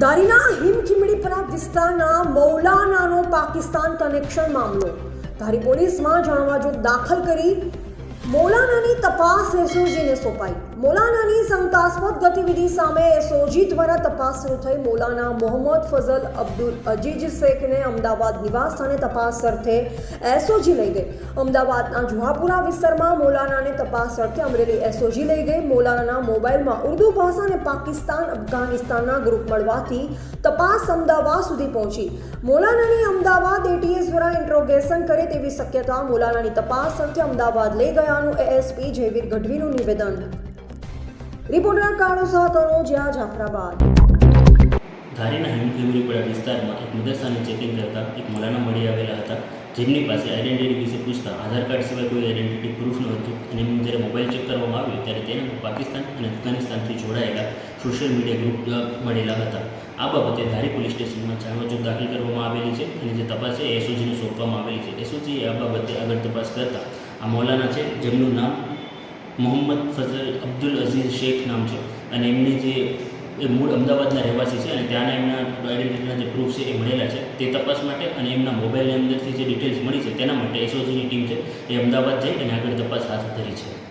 ધારીના હિમખીમડીપરા વિસ્તારના મૌલાનાનો પાકિસ્તાન કનેક્શન મામલો. ધારી પોલીસમાં જાણવા જો દાખલ કરી મૌલાનાની તપાસ એસઓજીને સોંપાઈ. મૌલાનાની શંકાસ્પદ ગતિવિધિ સામે એસઓજી દ્વારા તપાસ શરૂ થઈ. મૌલાના મોહમ્મદ ફઝલ અબ્દુલ અજીજ શેખને અમદાવાદ નિવાસ સ્થાને તપાસ અર્થે એસઓજી લઈ ગઈ. અમદાવાદના જુહાપુરા વિસ્તારમાં મૌલાનાને તપાસ અર્થે અમરેલી એસઓજી લઈ ગઈ. મોલાનાના મોબાઈલમાં ઉર્દુ ભાષા અને પાકિસ્તાન, અફઘાનિસ્તાનના ગ્રુપ મળવાથી તપાસ અમદાવાદ સુધી પહોંચી. મૌલાનાની અમદાવાદ એટીએસ ઇન્ટ્રોગેશન કરે તેવી શક્યતા મોલાલાની તપાસ અર્થે અમદાવાદ લઈ ગયાનું એએસપી જયવીર ગઢવીનું નિવેદન. રિપોર્ટર કાળો સાતનો જ્યાં જાફરાબાદ વિસ્તારમાં અને ચેકિંગ કરતા એક મલાના મળી આવેલા હતા. જેમની પાસે આઈડેન્ટિટી વિશે પૂછતા આધાર કાર્ડ સિવાય કોઈ આઈડેન્ટિટી પ્રૂફ ન હતું. અને જ્યારે મોબાઈલ ચેક કરવામાં આવ્યો ત્યારે તેને પાકિસ્તાન અને અફઘાનિસ્તાનથી જોડાયેલા સોશિયલ મીડિયા ગ્રુપ મળેલા હતા. આ બાબતે ધારી પોલીસ સ્ટેશનમાં જાણવાજો દાખલ કરવામાં આવેલી છે અને જે તપાસ છે એસઓજીને સોંપવામાં આવેલી છે. એસઓજીએ આ બાબતે આગળ તપાસ કરતા આ મૌલાના છે, જેમનું નામ મોહમ્મદ ફઝલ અબ્દુલ અઝીઝ શેખ નામ છે. અને એમની જે એ મૂળ અમદાવાદના રહેવાસી છે અને ત્યાંના એમના આઈડેન્ટિટીના જે પ્રૂફ છે એ મળેલા છે. તે તપાસ માટે અને એમના મોબાઈલની અંદરથી જે ડિટેલ્સ મળી છે, તેના માટે એસઓજીની ટીમ છે, એ અમદાવાદ જઈ અને આગળ તપાસ હાથ ધરી છે.